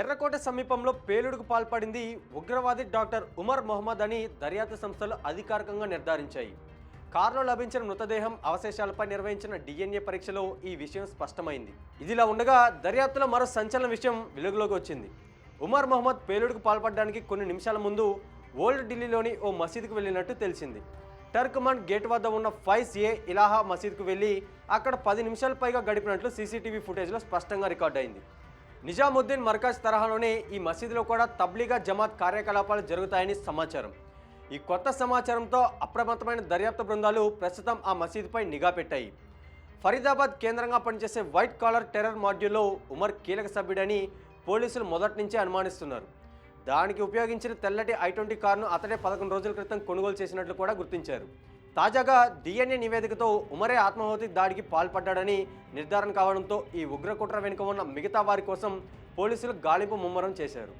ఎర్రకోట సమీపంలో పేలుడుకు పాల్పడింది ఉగ్రవాది డాక్టర్ ఉమర్ మొహమ్మద్ అని దర్యాప్తు సంస్థలు అధికారికంగా నిర్ధారించాయి. కారులో లభించిన మృతదేహం అవశేషాలపై నిర్వహించిన డిఎన్ఏ పరీక్షలో ఈ విషయం స్పష్టమైంది. ఇదిలా ఉండగా దర్యాప్తులో మరో సంచలన విషయం వెలుగులోకి వచ్చింది. ఉమర్ మొహమ్మద్ పేలుడుకు పాల్పడడానికి కొన్ని నిమిషాల ముందు ఓల్డ్ ఢిల్లీలోని ఓ మసీదుకు వెళ్ళినట్టు తెలిసింది. టర్కమాన్ గేట్ వద్ద ఉన్న ఫైజ్ ఏ ఇలాహా మసీద్కు వెళ్ళి అక్కడ పది నిమిషాల పైగా గడిపినట్లు సీసీటీవీ ఫుటేజ్లో స్పష్టంగా రికార్డ్ అయింది నిజాముద్దీన్ మర్కజ్ తరహాలోనే ఈ మసీదులో కూడా తబ్లీగా జమాత్ కార్యకలాపాలు జరుగుతాయని సమాచారం. ఈ కొత్త సమాచారంతో అప్రమత్తమైన దర్యాప్తు బృందాలు ప్రస్తుతం ఆ మసీదుపై నిఘా పెట్టాయి. ఫరీదాబాద్ కేంద్రంగా పనిచేసే వైట్ కాలర్ టెర్రర్ మాడ్యూల్లో ఉమర్ కీలక సభ్యుడని పోలీసులు మొదటి నుంచే అనుమానిస్తున్నారు. దానికి ఉపయోగించిన తెల్లటి ఐ ట్వంటీ కారును అతడే పదకొండు రోజుల క్రితం కొనుగోలు చేసినట్లు కూడా గుర్తించారు. తాజాగా డిఎన్ఏ నివేదికతో ఉమరే ఆత్మాహుతి దాడికి పాల్పడ్డాడని నిర్ధారణ కావడంతో ఈ ఉగ్రకుట్ర వెనుక ఉన్న మిగతా వారి కోసం పోలీసులు గాలింపు ముమ్మరం చేశారు.